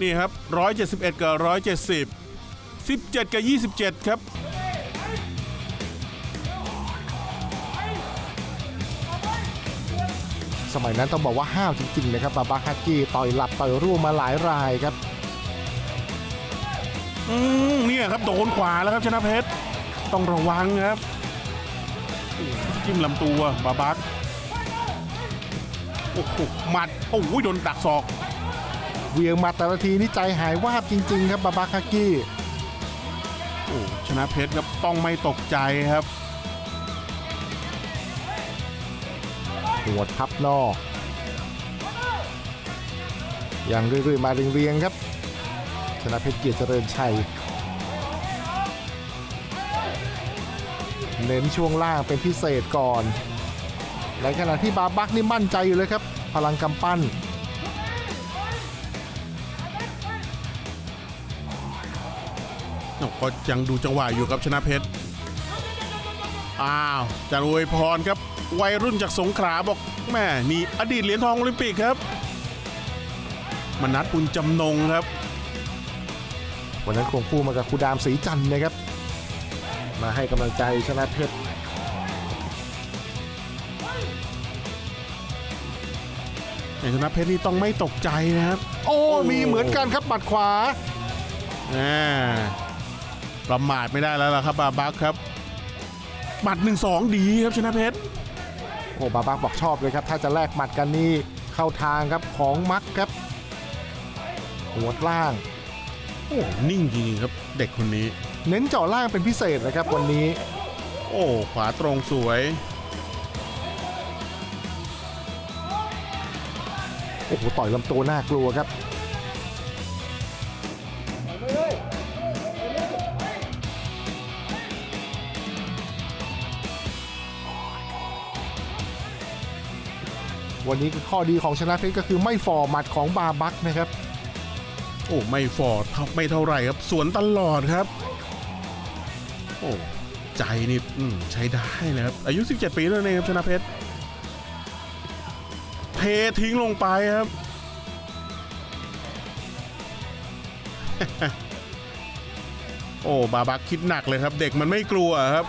นี่ครับ 171 กับ 170 17 กับ 27 ครับ สมัยนั้นต้องบอกว่าห้าวจริงๆนะครับบาบาคากิต่อยหลับต่อยร่วงมาหลายรายครับ อืมเนี่ยครับ โดนขวาแล้วครับชนะเพชร ต้องระวังครับโอ้โหจิ้มลำตัวบาบักโอ้โหหมัด โอ้โหโดนดักศอก เวียงมาแต่ละทีนี่ใจหายวาบจริง ๆ ครับบาบาคากิโอ้ชนะเพชรครับต้องไม่ตกใจครับหัวทับนอกยังเรื่อยๆมาเรียงๆครับ ชนะเพชรเกียรติเจริญชัย เน้นช่วงล่างเป็นพิเศษก่อน ในขณะที่บาบักนี่มั่นใจอยู่เลยครับ พลังกำปั้น ก็ยังดูจังหวะอยู่ครับชนะเพชร อ้าวจารวยพรครับ วัยรุ่นจากสงขลาบอกแม่นี่อดีตเหรียญทองโอลิมปิกครับมนัดปุญจำนงครับ วันนั้นควงคู่มากับครูดามสีจันทร์นะครับ มาให้กำลังใจชนะเพชรในชนะเพชรนี่ต้องไม่ตกใจนะครับ โอ้โอ้มีเหมือนกันครับบัดขวาอ่า ประมาทไม่ได้แล้วล่ะครับบาบักครับหมัดหนึ่งสองดีครับชนะเพชรโอ้บาบักบอกชอบเลยครับ ถ้าจะแลกหมัดกันนี่เข้าทางครับของมักครับ หัวล่าง โอ้นิ่งจริงๆครับเด็กคนนี้ เน้นเจาะล่างเป็นพิเศษนะครับวันนี้ โอ้ขวาตรงสวยโอ้โหต่อยลำตัวน่ากลัวครับ วันนี้ข้อดีของชนะเพชรก็คือไม่ฝ่อหมัดของบาบักนะครับ โอ้ไม่ฟอร์ดไม่เท่าไหร่ครับ สวนตลอดครับ โอ้ใจนี่อืมใช้ได้นะครับ อายุ 17 ปีแล้วเองครับชนะเพชรเททิ้งลงไปครับโอ้บาบักคิดหนักเลยครับ เด็กมันไม่กลัวครับ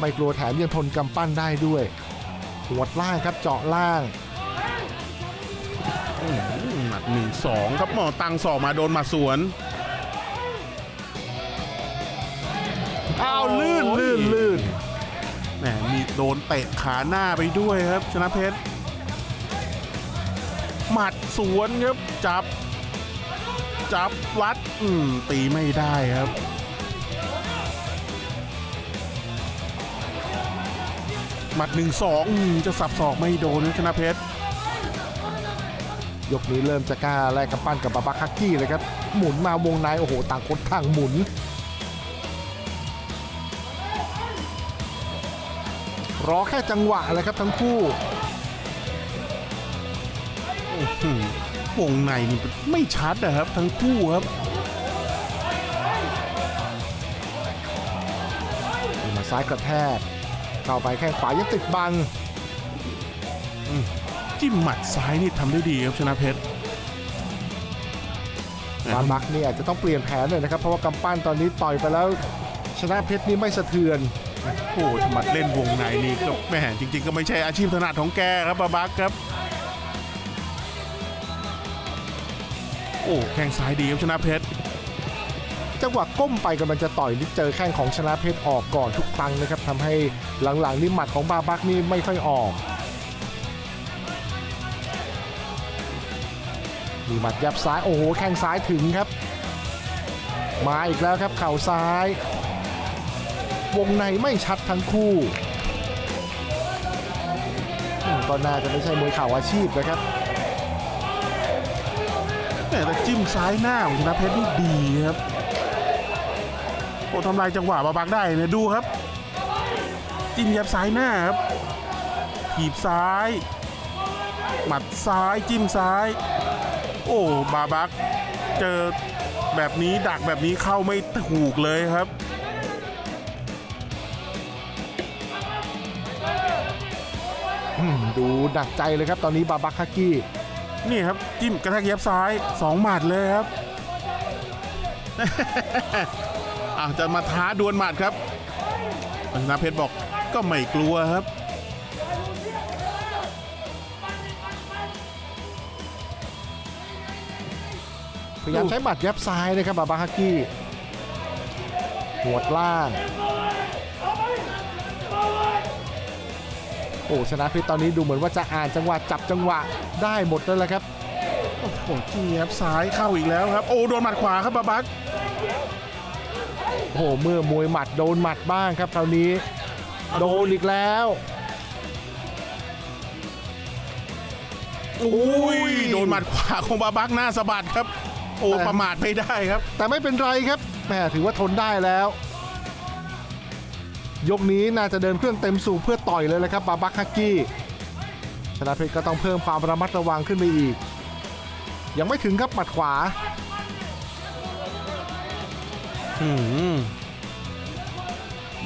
ไม่กลัวแถมยังทนกำปั้นได้ด้วย หัวดล่างครับเจาะล่างหมัดหนึ่งสองครับหมอตังสอกมาโดนหมาสวนอ้าวลื่นลื่นลื่นแหมมีโดนเตะขาหน้าไปด้วยครับ ชนะเพชรหมัดสวนครับจับ จับวัด อืมตีไม่ได้ครับ หมัดหนึ่งสองจะสับศอกไม่โดนนะชนะเพชรยกนี้เริ่มจะกล้าแลกกำปั้นกับบาบาคักกี้เลยครับ หมุนมาวงในโอ้โห ต่างคนต่างหมุน รอแค่จังหวะเลยครับทั้งคู่อืมวงในนี่ไม่ชัดนะครับ ทั้งคู่ครับมีมาซ้ายกระแทก เข้าไปแข้งขวายังติดบังจิ้มหมัดซ้ายนี่ทำได้ดีครับชนะเพชรบาบักเนี่ยอาจจะต้องเปลี่ยนแผนเลยนะครับ เพราะว่ากำปั้นตอนนี้ต่อยไปแล้ว ชนะเพชรนี่ไม่สะเทือนโอ้ธรรมัดเล่นวงในนี่ก็แหม่จริง ๆ ก็ไม่ใช่อาชีพถนัดของแกครับบาบักครับ โอ้แข้งซ้ายดีครับชนะเพชร จังหวะก้มไปกำลังจะต่อยนี่เจอแข้งของชนะเพชรออกก่อนทุกครั้งนะครับทำให้หลังๆนี่หมัดของบาบักนี่ไม่ค่อยออกมีหมัดยับซ้ายโอ้โหแข้งซ้ายถึงครับ มาอีกแล้วครับเข่าซ้าย วงในไม่ชัดทั้งคู่อืมก็น่าจะไม่ใช่มวยเข่าอาชีพนะครับแหม่แต่จิ้มซ้ายหน้าของชนะเพชรนี่ดีครับ โอ้ทำลายจังหวะบาบักได้เนี่ยดูครับ จิ้มยับซ้ายหน้าครับถีบซ้าย หมัดซ้ายจิ้มซ้าย โอ้บาบักเจอแบบนี้ดักแบบนี้เข้าไม่ถูกเลยครับอืมดูหนักใจเลยครับตอนนี้บาบักฮากินี่ครับจิ้มกระแทกเย็บซ้ายสองหมัดเลยครับ อาจจะมาท้าดวลหมัดครับชนะเพชรบอกก็ไม่กลัวครับพยายามใช้หมัดยับซ้ายนะครับบาบาฮากิหัวดล่าง โอ้ชนะเพชรตอนนี้ดูเหมือนว่าจะอ่านจังหวะจับจังหวะได้หมดแล้วแหละครับ โอ้โหจิ้มเย็บซ้ายเข้าอีกแล้วครับ โอ้โดนหมัดขวาครับบาบัก โอ้โหเมื่อมวยหมัดโดนหมัดบ้างครับคราวนี้ โดนอีกแล้วอุ้ยโดนหมัดขวาของบาบักหน้าสะบัดครับ โอ้แต่ประมาทไม่ได้ครับ แต่ไม่เป็นไรครับแหมถือว่าทนได้แล้ว ยกนี้น่าจะเดินเครื่องเต็มสูบเพื่อต่อยเลยแหละครับบาบักฮักกี้ชนะเพชรก็ต้องเพิ่มความระมัดระวังขึ้นไปอีก ยังไม่ถึงครับหมัดขวาอืม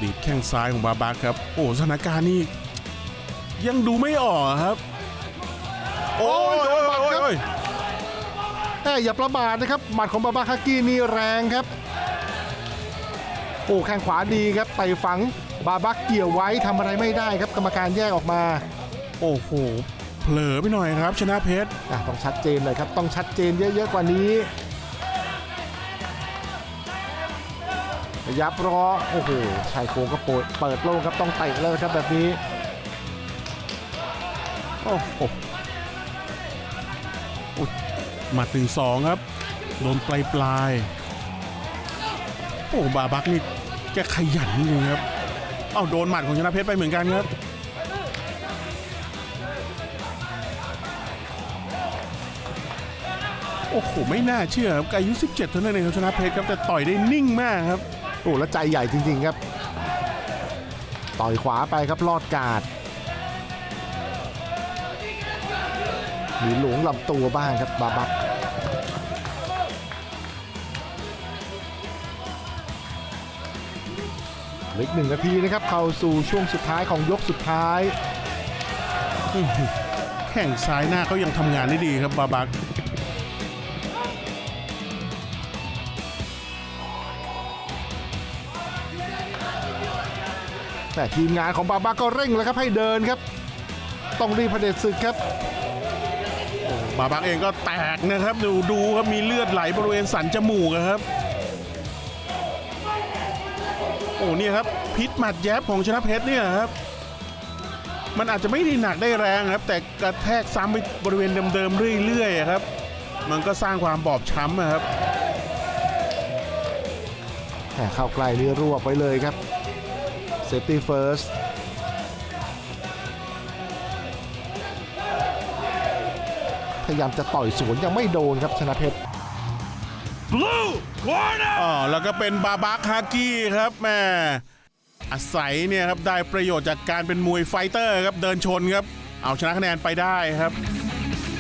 ดีดแข้งซ้ายของบาบักครับ โอ้สถานการณ์นี่ยังดูไม่ออกครับ โอ้ยโอ้โอ้ยยโดนหมัดโอ้ยครับโอ้ยแต่อย่าประมาทนะครับ หมัดของบาบาฮักกี้นี่แรงครับ โอ้แข้งขวาดีครับไปฝังบาบักเกี่ยวไว้ทำอะไรไม่ได้ครับกรรมการแยกออกมา โอ้โหเผลอไปหน่อยครับ ชนะเพชรอะต้องชัดเจนเลยครับ ต้องชัดเจนเยอะๆกว่านี้ ยับรอโอ้โหชายโครงก็เปิดเปิดโล่งครับต้องเตะแล้วครับแบบนี้โอ้โหหมัดถึงสองครับโดนปลายปลายโอ้บาบักนี่แกขยันจริงครับเอ้าโดนหมัดของชนะเพชรไปเหมือนกันครับโอ้โห ไม่น่าเชื่อครับอายุ 17 เท่านั้นเองครับชนะเพชรครับ แต่ต่อยได้นิ่งมากครับ โอ้แล้วใจใหญ่จริง ๆ ครับ ต่อยขวาไปครับลอดกาดมีหลวงลำตัวบ้างครับบาบักเหล็กหนึ่งนาทีนะครับ เข้าสู่ช่วงสุดท้ายของยกสุดท้าย แข่งซ้ายหน้าเขายังทำงานได้ดีครับบาบัก แต่ทีมงานของบาบาก็เร่งแล้วครับให้เดินครับ ต้องรีบเผด็จศึกครับบาบักเองก็แตกนะครับดูดูครับมีเลือดไหลบริเวณสันจมูกอะครับ โอ้เนี่ยครับ พิษหมัดแยบของชนะเพชรเนี่ยครับ มันอาจจะไม่ได้หนักได้แรงครับ แต่กระแทกซ้ำไปบริเวณเดิมๆเรื่อยๆอะครับ มันก็สร้างความบอบช้ำอะครับแหม่เข้าใกล้นี่รวบไว้เลยครับ Safety First พยายามจะต่อยสวนยังไม่โดนครับชนะเพชรอ๋อแล้วก็เป็นบาบักฮากี้ครับแม่อาศัยเนี่ยครับได้ประโยชน์จากการเป็นมวยไฟเตอร์ครับเดินชนครับ เอาชนะคะแนนไปได้ครับ